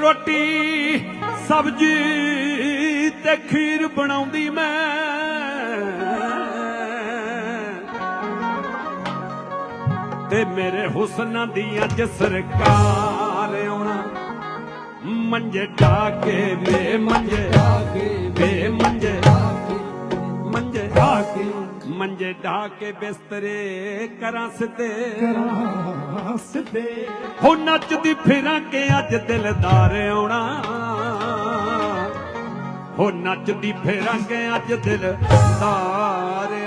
ਰੋਟੀ, ਸਬਜੀ ਤੇ ਖੀਰ ਬਣਾਉਂਦੀ ਮੈਂ। ਤੇ ਮੇਰੇ ਹੁਸਨਾਂ ਦੀ ਅੱਜ ਸਰਕਾਰ ਆਉਣਾ। ਮੰਜੇ ਢਾਕੇ ਵੇ ਮੰਜੇ। ਵੇ ਮੰਜੇ ਮੰਜੇ ਢਾਕੇ ਮੰਜੇ ਢਾਕੇ ਬਿਸਤਰੇ ਕਰਾਂ ਸਿੱਧੇ। ਸਿੱਧੇ। ਹੋ ਨੱਚਦੀ ਫਿਰਾਂ ਕਿ ਅੱਜ ਦਿਲਦਾਰ ਆਉਣਾ। ਹੋ ਨੱਚਦੀ ਫਿਰਾਂ ਕਿ ਅੱਜ ਦਿਲਦਾਰ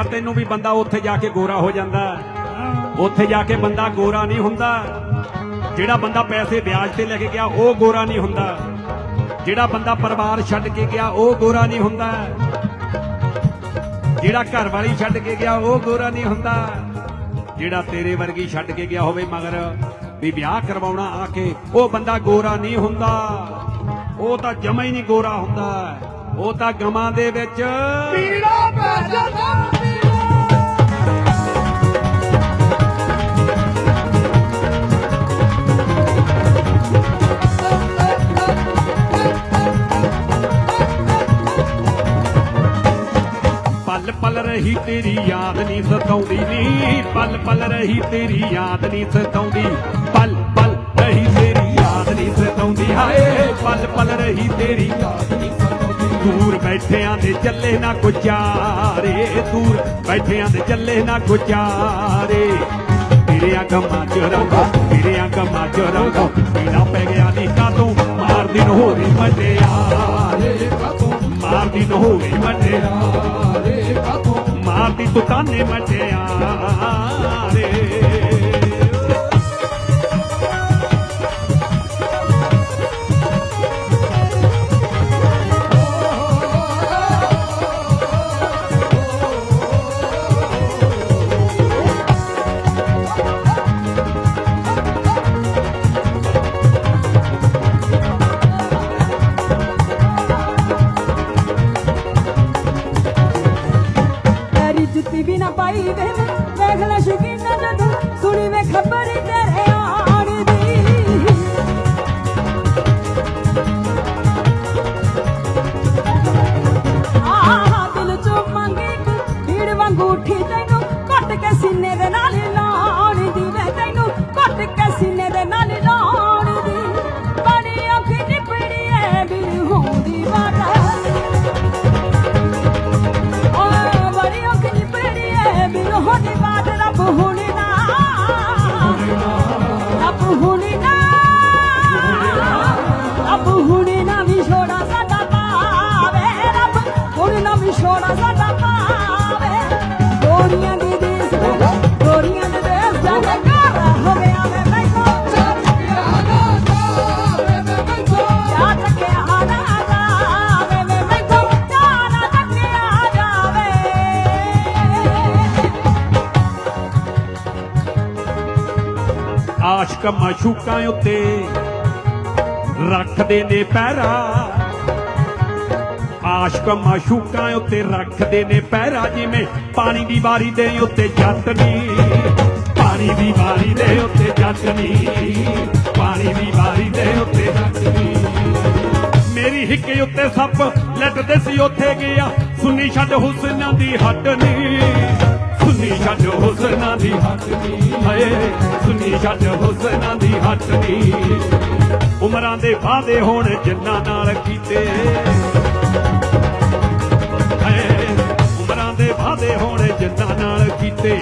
ਐਵੇਂ ਤੈਨੂੰ ਵੀ ਬੰਦਾ ਉੱਥੇ ਜਾ ਕੇ ਗੋਰਾ ਹੋ ਜਾਂਦਾ ਉੱਥੇ ਜਾ ਕੇ ਬੰਦਾ ਗੋਰਾ ਨਹੀਂ ਹੁੰਦਾ। ਜਿਹੜਾ ਬੰਦਾ ਪੈਸੇ ਵਿਆਜ ਤੇ ਲੈ ਕੇ ਗਿਆ, ਉਹ ਗੋਰਾ ਨਹੀਂ ਹੁੰਦਾ। ਜਿਹੜਾ ਬੰਦਾ ਪਰਿਵਾਰ ਛੱਡ ਕੇ ਗਿਆ, ਉਹ ਗੋਰਾ ਨਹੀਂ ਹੁੰਦਾ। ਜਿਹੜਾ ਘਰ ਵਾਲੀ ਛੱਡ ਕੇ ਗਿਆ, ਉਹ ਗੋਰਾ ਨਹੀਂ ਹੁੰਦਾ। ਜਿਹੜਾ ਤੇਰੇ ਵਰਗੀ ਛੱਡ ਕੇ ਗਿਆ ਹੋਵੇ ਮਗਰ ਵੀ ਵਿਆਹ ਕਰਵਾਉਣਾ ਆ ਕੇ, ਉਹ ਬੰਦਾ ਗੋਰਾ ਨਹੀਂ ਹੁੰਦਾ। ਉਹ ਤਾਂ ਜਮਾ ਹੀ ਨਹੀਂ ਗੋਰਾ ਹੁੰਦਾ। ਉਹ ਤਾਂ ਗਮਾਂ ਦੇ ਵਿੱਚ ਪੀੜਾ ਪੈ ਜਾਂਦਾ। ਪਲ ਪਲ ਰਹੀ ਤੇਰੀ ਯਾਦ ਨਹੀਂ ਸਤਾਉਂਦੀ ਨੀ। ਪਲ ਪਲ ਰਹੀ ਤੇਰੀ ਯਾਦ ਨਹੀਂ ਸਤਾਉਂਦੀ। ਪਲ ਪਲ ਰਹੀ ਤੇਰੀ ਯਾਦ ਨਹੀਂ ਸਤਾਉਂਦੀ। ਹਾਏ, ਪਲ ਪਲ ਰਹੀ ਤੇਰੀ ਯਾਦ ਨਹੀਂ ਦੂਰ ਬੈਠਿਆਂ ਦੇ ਚੱਲੇ ਨਾ ਗੁਜ਼ਾਰੇ। ਦੂਰ ਬੈਠਿਆਂ ਦੇ ਚੱਲੇ ਨਾ ਗੁਜ਼ਾਰੇ। ਤੇਰਿਆਂ ਗਮਾਂ ਚ ਰੰਗੋ ਤੇਰਿਆਂ ਗਮਾਂ ਚ ਰੰਗੋ। ਪੀੜਾ ਪੈ ਗਿਆ ਨੀ ਕਾਤੋਂ ਮਾਰਦੀ ਨੂੰ ਹੋਰੀ ਮਟਿਆਰੇ ਮਾਰਦੀ ਨੂੰ ਹੋਰੀ ਮਟਿਆਰੇ ਮਾਰਦੀ ਤੂੰ ਤਾਨੇ ਮਟਿਆਰੇ ਆਸ਼ਕ ਉੱਤੇ ਰੱਖਦੇ ਨੇ ਪਹਿਰਾ ਆਸ਼ਕ ਮਾਸ਼ੂਕਾਂ ਉੱਤੇ ਰੱਖਦੇ ਨੇ ਪਹਿਰਾ ਜਿਵੇਂ ਪਾਣੀ ਦੀ ਵਾਰੀ ਦੇ ਉੱਤੇ ਜੱਟ ਨੀ। ਪਾਣੀ ਦੀ ਵਾਰੀ ਦੇ ਉੱਤੇ ਜੱਟ ਨੀ। ਪਾਣੀ ਦੀ ਵਾਰੀ ਦੇ ਉੱਤੇ ਜੱਟ ਨੀ। ਮੇਰੀ ਹਿੱਕੇ ਉੱਤੇ ਸੱਪ ਲੱਟਦੇ ਸੀ, ਉੱਥੇ ਗਿਆ। ਸੁਣੀ ਛੱਡ ਹੁਸਨਾਂ ਦੀ ਹੱਟ ਨੀ। ਸੁਣੀ ਛੱਡ ਹੁਸਨਾਂ ਦੀ ਹੱਟ ਨੀ। ਹਾਏ ਸੁਣੀ ਛੱਡ ਹੁਸਨਾਂ ਦੀ ਹੱਟ ਨੀ। ਉਮਰਾਂ ਦੇ ਵਾਅਦੇ ਹੋਣ ਜਿੰਨਾ ਨਾਲ ਕੀਤੇ। ਹਾਏ ਉਮਰਾਂ ਦੇ ਵਾਅਦੇ ਹੋਣ ਜਿੰਨਾ ਨਾਲ ਕੀਤੇ।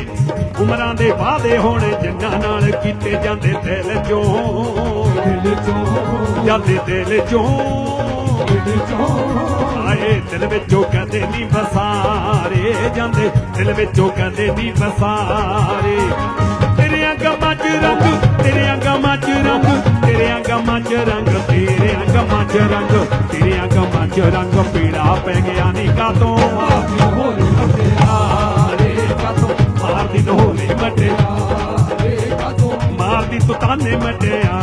ਉਮਰਾਂ ਦੇ ਵਾਅਦੇ ਹੋਣ ਜਿੰਨਾ ਨਾਲ ਕੀਤੇ। ਜਾਂਦੇ ਦਿਲ ਚੋਂ। ਦਿਲ ਚੋਂ। ਜਾਂਦੇ ਦਿਲ ਚੋਂ। ਦਿਲ ਆਏ ਦਿਲ ਵਿੱਚੋਂ ਕਦੇ ਨਹੀਂ ਵਸਾਰੇ ਜਾਂਦੇ, ਦਿਲ ਵਿੱਚੋਂ ਕਦੇ ਨਹੀਂ ਵਸਾਰੇ। ਤੇਰੇ ਗਮਾਂ 'ਚ ਰੰਗ, ਤੇਰੇ ਗਮਾਂ 'ਚ ਰੰਗ, ਤੇਰੇ ਗਮਾਂ 'ਚ ਰੰਗ, ਤੇਰੇ ਗਮਾਂ 'ਚ ਰੰਗ, ਤੇਰੇ ਗਮਾਂ 'ਚ ਰੰਗ, ਪੀੜਾ ਪੈ ਗਿਆ ਨੀ ਕਾਤੋਂ। ਆਪਣੀ ਹੋਲੀ ਹਟਿਆਰੇ ਕਾਤੋਂ ਮਾਰਦੀ ਢੋਲੇ ਮਟਿਆ ਕਾਤੋਂ। ਮਾਰਦੀ ਤੂੰ ਤਾਨੇ ਮਟਿਆ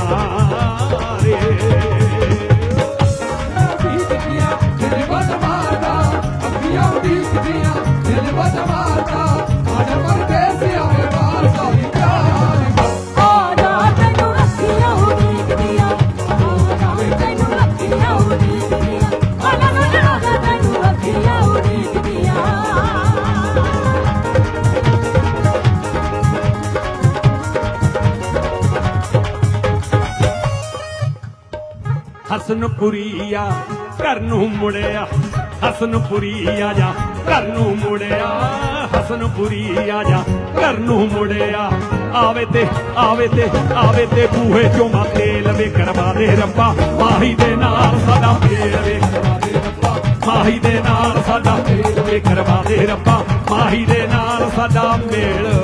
ਹਸਨਪੁਰੀਆ ਘਰ ਨੂੰ ਮੁੜਿਆ ਹਸਨਪੁਰੀਆ ਜਾ ਘਰ ਨੂੰ ਮੁੜਿਆ ਹਸਨਪੁਰੀਆ ਜਾ ਘਰ ਨੂੰ ਮੁੜਿਆ। ਆਵੇ ਤੇ ਆਵੇ ਤੇ ਆਵੇ ਤੇ ਬੂਹੇ ਚੋਂ ਮਾ ਤੇਲ ਕਰਵਾ ਦੇ ਰੱਬਾ। ਮਾਹੀ ਦੇ ਨਾਲ ਸਾਡਾ ਫੇਰ ਵੇ ਕਰਵਾ ਦੇ ਰੱਬਾ। ਮਾਹੀ ਦੇ ਨਾਲ ਸਾਡਾ ਫੇਰ ਵੇ ਕਰਵਾ ਦੇ ਰੱਬਾ। ਮਾਹੀ ਦੇ ਨਾਲ ਸਾਡਾ ਮੇਲ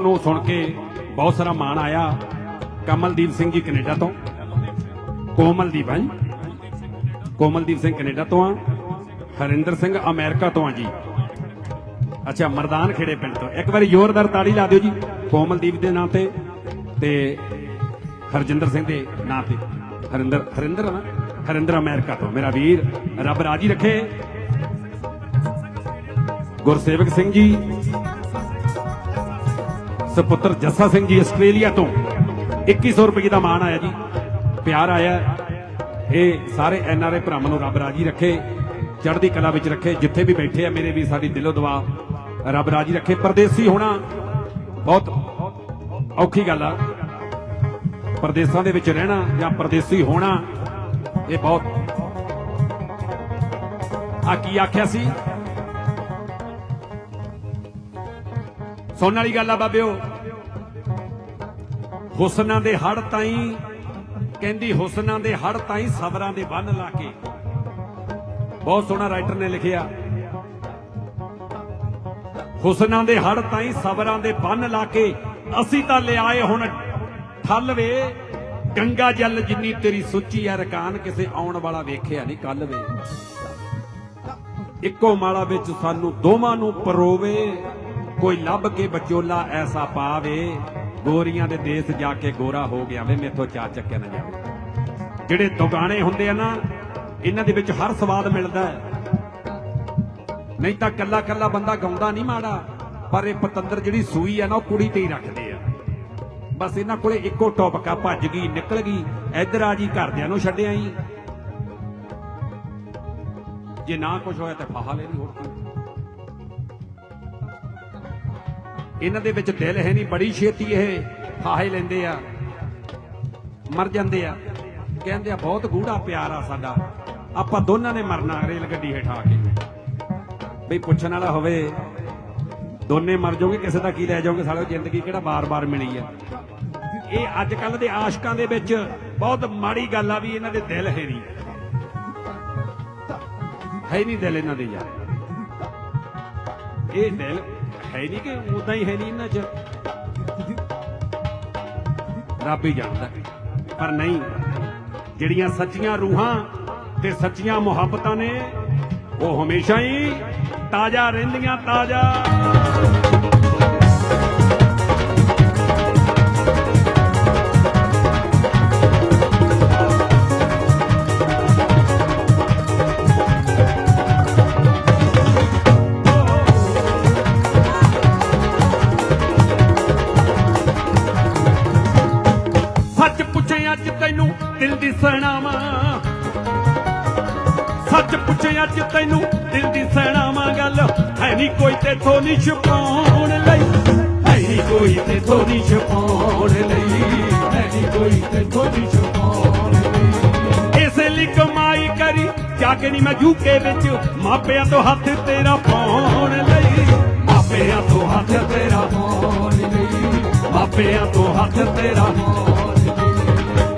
Song ਨੂੰ ਸੁਣ ਕੇ ਬਹੁਤ ਸਾਰਾ ਮਾਣ ਆਇਆ ਕਮਲਦੀਪ ਸਿੰਘ ਜੀ ਕੈਨੇਡਾ ਤੋਂ। ਕੋਮਲਦੀਪ ਹੈ ਜੀ ਕੋਮਲਦੀਪ ਸਿੰਘ ਕੈਨੇਡਾ ਤੋਂ ਆ। ਹਰਿੰਦਰ ਸਿੰਘ ਅਮਰੀਕਾ ਤੋਂ ਆ ਜੀ। ਅੱਛਾ, ਮਰਦਾਨ ਖੇੜੇ ਪਿੰਡ ਤੋਂ। ਇੱਕ ਵਾਰੀ ਜ਼ੋਰਦਾਰ ਤਾੜੀ ਲਾ ਦਿਓ ਜੀ, ਕੋਮਲਦੀਪ ਦੇ ਨਾਂ ਤੇ ਤੇ ਹਰਜਿੰਦਰ ਸਿੰਘ ਦੇ ਨਾਂ ਤੇ। ਹਰਿੰਦਰ ਹਰਿੰਦਰ ਨਾ? ਹਰਿੰਦਰ ਅਮਰੀਕਾ ਤੋਂ। ਮੇਰਾ ਵੀਰ, ਰੱਬ ਰਾਜੀ ਰੱਖੇ। ਗੁਰਸੇਵਕ ਸਿੰਘ ਜੀ ਸੁਪੁੱਤਰ ਜੱਸਾ ਸਿੰਘ ਜੀ ਆਸਟ੍ਰੇਲੀਆ ਤੋਂ। 2100 ਰੁਪਏ ਦਾ ਮਾਣ ਆਇਆ ਜੀ। ਪਿਆਰ ਆਇਆ। ਇਹ ਸਾਰੇ ਐਨ ਆਰ ਆਈ ਭਰਾਵਾਂ ਨੂੰ ਰੱਬ ਰਾਜੀ ਰੱਖੇ, ਚੜ੍ਹਦੀ ਕਲਾ ਵਿੱਚ ਰੱਖੇ, ਜਿੱਥੇ ਵੀ ਬੈਠੇ ਆ ਮੇਰੇ ਵੀ ਸਾਡੀ ਦਿਲੋਂ ਦੁਆ ਰੱਬ ਰਾਜੀ ਰੱਖੇ। ਪਰਦੇਸੀ ਹੋਣਾ ਬਹੁਤ ਔਖੀ ਗੱਲ ਆ। ਪਰਦੇਸਾਂ ਦੇ ਵਿੱਚ ਰਹਿਣਾ ਜਾਂ ਪਰਦੇਸੀ ਹੋਣਾ, ਇਹ ਬਹੁਤ ਆ। ਕੀ ਆਖਿਆ ਸੀ? ਸੁਣਨ ਵਾਲੀ ਗੱਲ ਆ ਬਾਬਿਓ। ਹੁਸਨਾਂ ਦੇ ਹੜ ਤਾਈ, ਕਹਿੰਦੀ ਹੁਸਨਾਂ ਦੇ ਹੜ ਤਾਈ ਸਬਰਾਂ ਦੇ ਬੰਨ ਲਾ ਕੇ। ਬਹੁਤ ਸੋਹਣਾ ਰਾਈਟਰ ਨੇ ਲਿਖਿਆ। ਹੁਸਨਾਂ ਦੇ ਹੜ ਤਾਈ ਸਬਰਾਂ ਦੇ ਬੰਨ ਲਾ ਕੇ ਅਸੀਂ ਤਾਂ ਲਿਆਏ ਹੁਣ ਠੱਲ ਵੇ। ਗੰਗਾ ਜਲ ਜਿੰਨੀ ਤੇਰੀ ਸੁੱਚੀ ਐ ਰਕਾਨ, ਕਿਸੇ ਆਉਣ ਵਾਲਾ ਵੇਖਿਆ ਨਹੀਂ ਕੱਲ ਵੇ। ਇੱਕੋ ਮਾਲਾ ਵਿੱਚ ਸਾਨੂੰ ਦੋਵਾਂ ਨੂੰ ਪਰੋਵੇ। ਕੋਈ ਲੱਭ ਕੇ ਬਚੋਲਾ ਐਸਾ ਪਾਵੇ, ਗੋਰੀਆਂ ਦੇ ਦੇਸ਼ ਜਾ ਕੇ ਗੋਰਾ ਹੋ ਗਿਆ ਵੇ, ਮੇਥੋਂ ਚਾ ਚੱਕਿਆ ਨਾ ਜਾਵੇ। ਜਿਹੜੇ ਦੁਗਾਣੇ ਹੁੰਦੇ ਆ ਨਾ, ਇਹਨਾਂ ਦੇ ਵਿੱਚ ਹਰ ਸਵਾਦ ਮਿਲਦਾ ਹੈ। ਨਹੀਂ ਤਾਂ ਕੱਲਾ ਕੱਲਾ ਬੰਦਾ ਗਾਉਂਦਾ ਨਹੀਂ ਮਾੜਾ, ਪਰ ਇਹ ਪਤੰਦਰ ਜਿਹੜੀ ਸੂਈ ਆ ਨਾ, ਉਹ ਕੁੜੀ ਤੇ ਹੀ ਰੱਖਦੇ ਆ। ਬਸ ਇਹਨਾਂ ਕੋਲੇ ਇੱਕੋ ਟੌਪਕਾ ਭੱਜ ਗਈ, ਨਿਕਲ ਗਈ, ਇੱਧਰ ਆ ਜੀ, ਘਰਦਿਆਂ ਨੂੰ ਛੱਡਿਆ ਹੀ ਜੇ ਨਾ ਕੁਝ ਹੋਇਆ ਤਾਂ ਫਾਹਾ ਲੈ ਲਈ ਹੋਰ ਕੀ ਇਹਨਾਂ ਦੇ ਵਿੱਚ ਦਿਲ ਹੈ ਨਹੀਂ, ਬੜੀ ਛੇਤੀ ਇਹ ਫਾਹੇ ਲੈਂਦੇ ਆ, ਮਰ ਜਾਂਦੇ ਆ। ਕਹਿੰਦੇ ਆ, ਬਹੁਤ ਗੂੜਾ ਪਿਆਰ ਆ ਸਾਡਾ। ਆਪਾਂ ਦੋਨਾਂ ਨੇ ਮਰਨਾ ਰੇਲ ਗੱਡੀ ਹੇਠ ਆ ਕੇ। ਬਈ ਪੁੱਛਣ ਵਾਲਾ ਹੋਵੇ, ਦੋਨੇ ਮਰ ਜਾਓਗੇ, ਕਿਸੇ ਦਾ ਕੀ ਲੈ ਜਾਓਗੇ ਸਾਲਿਓ, ਜ਼ਿੰਦਗੀ ਕਿਹੜਾ ਬਾਰ-ਬਾਰ ਮਿਲੀ ਆ? ਇਹ ਅੱਜ ਕੱਲ ਦੇ ਆਸ਼ਕਾਂ ਦੇ ਵਿੱਚ ਬਹੁਤ ਮਾੜੀ ਗੱਲ ਆ ਵੀ ਇਹਨਾਂ ਦੇ ਦਿਲ ਹੈ ਨਹੀਂ। ਹੈ ਨਹੀਂ ਦਿਲ ਇਹਨਾਂ ਦੇ ਯਾਰ। ਇਹ ਦਿਲ ਹੈ ਨਹੀਂ ਕਿ ਉਦਾਂ ਹੀ ਹੈ ਨਹੀਂ ਇਹਨਾਂ 'ਚ? ਰੱਬ ਹੀ ਜਾਣਦਾ। ਪਰ ਨਹੀਂ, ਜਿਹੜੀਆਂ ਸੱਚੀਆਂ ਰੂਹਾਂ ਤੇ ਸੱਚੀਆਂ ਮੁਹੱਬਤਾਂ ਨੇ, ਉਹ ਹਮੇਸ਼ਾ ਹੀ ਤਾਜ਼ਾ ਰਹਿੰਦੀਆਂ ਤਾਜ਼ਾ। ਤੇਥੋਂ ਨਹੀਂ ਛੁਪਾਉਣ ਲਈ। ਨਹੀਂ ਕੋਈ ਤੇਥੋਂ ਨਹੀਂ ਛੁਪਾਉਣ ਲਈ। ਨਹੀਂ ਕੋਈ ਤੈਨੂੰ ਨਹੀਂ ਛੁਪਾਉਣ ਲਈ। ਇਸੇ ਲਈ ਕਮਾਈ ਕਰੀ, ਜਾ ਕੇ ਨਹੀਂ ਮੈਂ ਯੂਕੇ ਵਿੱਚ, ਮਾਪਿਆਂ ਤੋਂ ਹੱਥ ਤੇਰਾ ਪਾਉਣ ਲਈ। ਮਾਪਿਆਂ ਤੋਂ ਹੱਥ ਤੇਰਾ ਪਾਉਣ ਲਈ। ਮਾਪਿਆਂ ਤੋਂ ਹੱਥ ਤੇਰਾ ਪਾਉਣ ਲਈ।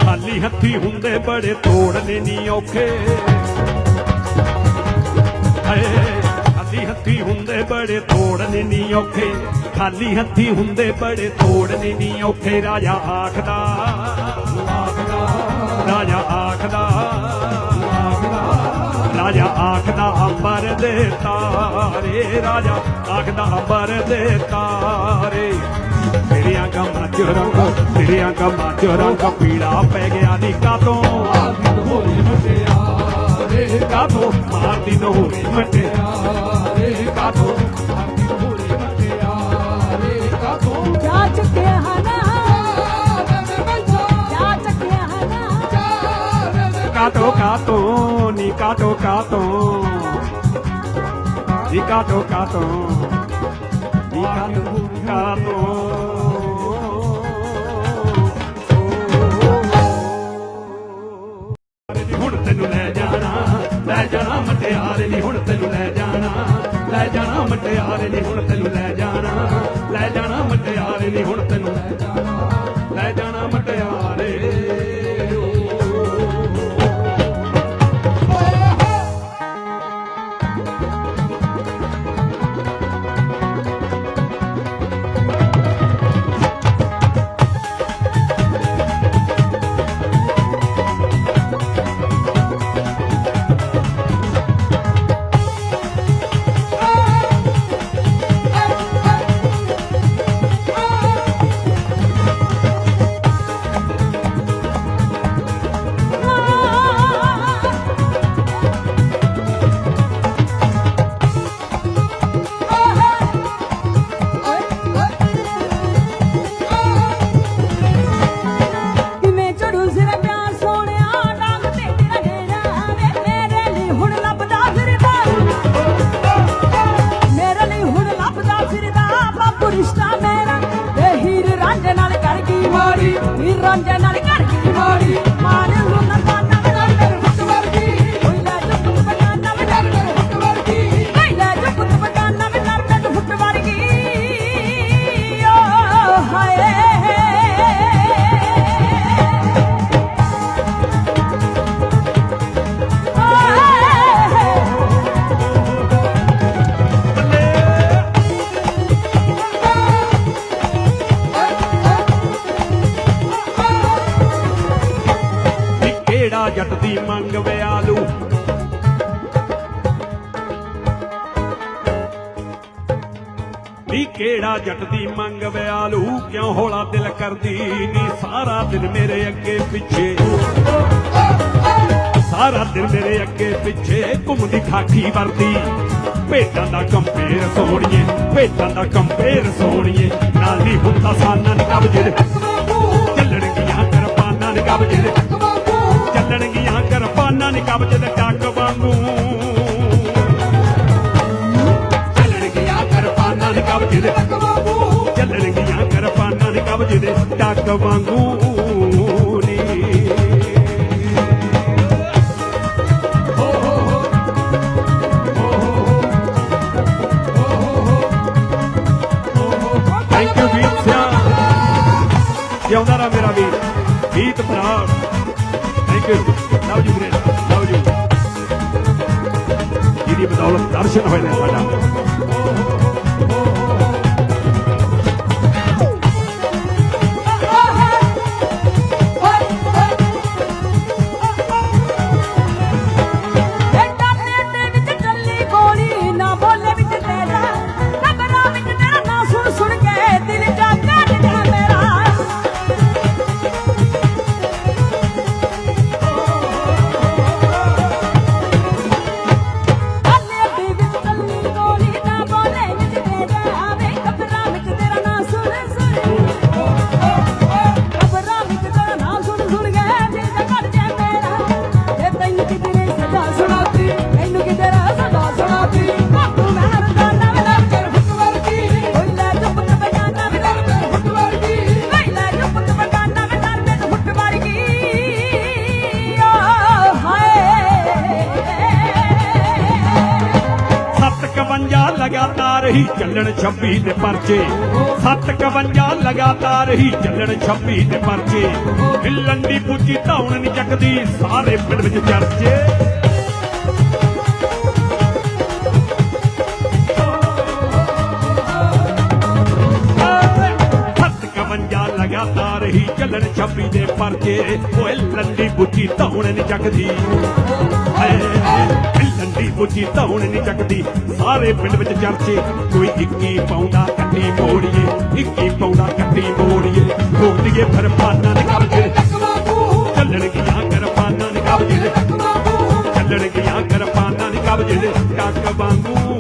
ਖਾਲੀ ਹੱਥੀ ਹੁੰਦੇ ਬੜੇ ਤੋੜਨੇ ਨਹੀਂ ਔਖੇ। ਹਾਏ। ਹੱਥੀ ਹੁੰਦੇ ਬੜੇ ਤੋੜਨੇ ਨਹੀਂ ਔਖੇ। ਖਾਲੀ ਹੱਥੀ ਹੁੰਦੇ ਬੜੇ ਤੋੜਨੇ ਨਹੀਂ ਔਖੇ। ਰਾਜਾ ਆਖਦਾ ਆਖਦਾ, ਰਾਜਾ ਆਖਦਾ ਰਾਜਾ ਆਖਦਾ ਅੰਬਰ ਦੇ ਤਾਰੇ, ਰਾਜਾ ਆਖਦਾ ਅੰਬਰ ਦੇ ਤਾਰੇ। ਤੇਰੀਆਂ ਕੰਮਾਂ ਚ ਰੰਗ ਤੇਰੀਆਂ ਕੰਮਾਂ ਚ ਰੰਗ, ਪੀੜਾ ਪੈ ਗਿਆ ਨੀ ਕਾਤੋਂ। ਆਦਿ ਹੋਏ ਮਟਿਆਰੇ ਕਾਤੋਂ ਮਾਰਦੀ ਨਹੋਰੀ ਮਟੇ ਰੇ ਕਾਤੋਂ ਆਦਿ ਹੋਏ ਮਟਿਆਰੇ ਕਾਤੋਂ ਜਾ ਚੁੱਕਿਆ ਹਨਾ ਜਾ ਚੁੱਕਿਆ ਹਨਾ ਕਾਤੋਂ ਕਾਤੋਂ ਨੀ ਕਾਤੋਂ ਕਾਤੋਂ ਨੀ ਕਾਤੋਂ ਕਾਤੋਂ ਨੀ ਕਾਤੋਂ ਕਾਤੋਂ ਹੁਣ ਤੈਨੂੰ ਲੈ ਜਾਣਾ ਲੈ ਜਾਣਾ ਮਟਿਆਰੇ ਨੇ ਹੁਣ ਤੈਨੂੰ ਲੈ ਜਾਣਾ। ਲੈ ਜਾਣਾ ਮਟਿਆਰੇ ਨੇ ਹੁਣ ਤੈਨੂੰ ਲੈ ਜਾਣਾ। ਲੈ ਜਾਣਾ ਮਟਿਆਰੇ ਨੇ ਹੁਣ ਕਿਹੜਾ ਜੱਟ ਦੀ ਮੰਗ ਵਿਆਲੂ ਕਿਉਂ ਹੋਲਾ ਦਿਲ ਕਰਦੀ ਨੀ? ਸਾਰਾ ਦਿਨ ਮੇਰੇ ਅੱਗੇ ਪਿੱਛੇ। ਸਾਰਾ ਦਿਨ ਮੇਰੇ ਅੱਗੇ ਪਿੱਛੇ ਘੁੰਮਦੀ ਖਾਕੀ ਵਰਦੀ। ਭੇਡਾਂ ਦਾ ਕੰਪੇਰ ਸੋਣੀਏ ਭੇਡਾਂ ਦਾ ਕੰਪੇਰ ਸੋਣੀਏ ਨਾਲ ਹੁੰਦਾ ਸਾਨਾਂ ਨੇ ਕਬਜੇ ਚੱਲਣਗੀਆਂ ਕਰਪਾਨਾਂ ਨੇ ਕਬਜੇ ਚੱਲਣਗੀਆਂ ਕਰਪਾਨਾਂ ਨੇ ਕਬਜੇ ਦੇ ਟੱਕ ਵਾਂਗੂ। ਚੱਲਣਗੀਆਂ ਕਰਪਾਨਾਂ ਨੇ ਕਬਜੇ ਦੇ ਕਰਪਾਨਾਂ ਟੱਕ ਵਾਂਗੂ ਥੈਂਕ ਯੂ ਵੀਰ ਜਿਉਂਦਾ ਰਾ ਮੇਰਾ ਵੀਰ ਗੀਤ ਭਰਾ। ਥੈਂਕ ਯੂ ਲਵ ਯੂ ਵੀਰੇ ਲਵ ਯੂ ਜਿਹਦੀ ਬਦੌਲਤ ਦਰਸ਼ਨ ਹੋਏ ਨੇ ਸਾਡਾ। 26 ਦੇ ਪਰਚੇ। 751 ਲਗਾਤਾਰ ਹੀ ਚੱਲਣ 26 ਦੇ ਪਰਚੇ। ਹਿੱਲਣ ਦੀ ਪੁੱਜੀ ਧੌਣ ਨਹੀਂ ਚੱਕਦੀ, ਸਾਰੇ ਪਿੰਡ ਵਿੱਚ ਚਰਚੇ। ਚੱਲਣ 26 ਦੇ ਪਰਚੇ। ਓਏ ਲੰਡੀ ਬੁੱਝੀ ਧੌਣ ਨਹੀਂ ਚੱਕਦੀ। ਲੰਡੀ ਬੁੱਝੀ ਧੌਣ ਨਹੀਂ ਚੱਕਦੀ। ਸਾਰੇ ਪਿੰਡ ਵਿੱਚ ਚਰਚੇ, ਕੋਈ ਇੱਕੀ ਪਾਉਂਦਾ ਕੱਟੀ ਮੋੜੀਏ, ਇੱਕੀ ਪਾਉਂਦਾ ਕੱਟੀ ਮੋੜੀਏ। ਰੋਕਦੀਏ ਫਿਰ ਦੇ ਕਬਜੇ। ਚੱਲਣ ਗੀਆਂ ਕਰਪਾਨਾਂ ਦੇ ਕਬਜੇ। ਚੱਲਣ ਗੀਆਂ ਕਰਪਾਨਾਂ ਦੇ ਕਬਜੇ। ਦੇ ਵਾਂਗੂ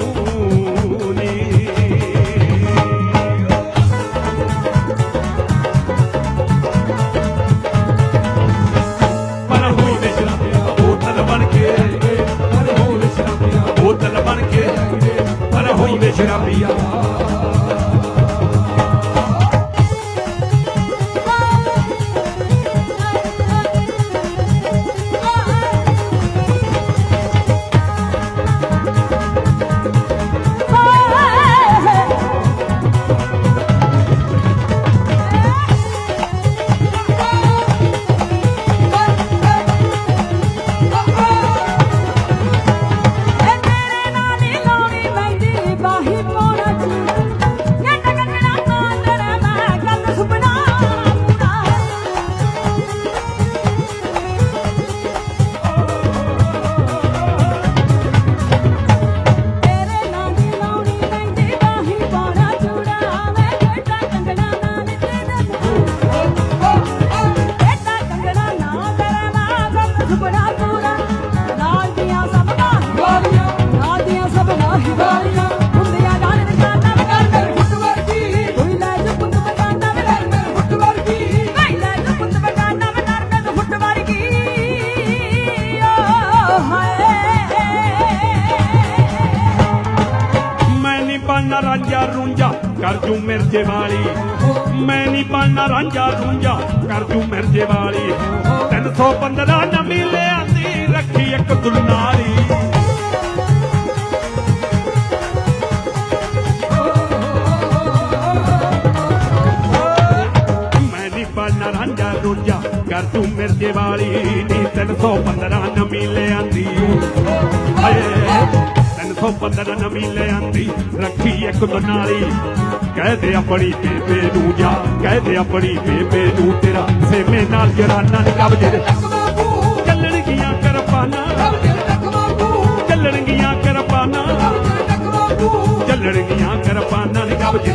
ਮਿਰਜੇ ਵਾਲੀ। ਮੈਂ ਨਹੀਂ ਪਾਣਾ ਰਾਂਝਾ ਰੂੰਝਾ, ਕਰ ਜੂ ਮਿਰਜੇ ਵਾਲੀ। 315 ਨਵੀਂ ਲਿਆਂਦੀ, ਰੱਖੀ ਇੱਕ ਦੁਨਾਲੀ ਮੈਂ ਨਹੀਂ ਪਾਣਾ ਰਾਂਝਾ ਰੂੰਝਾ, ਕਰ ਜੂ ਮਿਰਜੇ ਵਾਲੀ। ਨੀ 315 ਨਵੀਂ ਲਿਆਂਦੀ। 315 ਨਵੀਂ ਲਿਆਂਦੀ ਰੱਖੀ ਇੱਕ ਦੁਨਾਲੀ ਕਹਿ ਆਪਣੀ ਬੇਬੇ ਨੂੰ ਜਾ, ਕਹਿ ਆਪਣੀ ਬੇਬੇ ਨੂੰ ਤੇਰਾ। ਸੇਮੇ ਨਾਲ ਜਰਾਨਾ ਨੇ ਕਬਜੇ ਦੇ। ਚੱਲਣ ਕਰਪਾਨਾ ਕਬਜੇ ਤੱਕ ਵਾਂਗੂ ਚੱਲਣਗੀਆਂ ਕਰਪਾਨਾ ਕਬਜੇ ਤੱਕ ਵਾਂਗੂ ਚੱਲਣਗੀਆਂ ਕਰਪਾਨਾਂ ਨੀ ਕਬਜ਼ੇ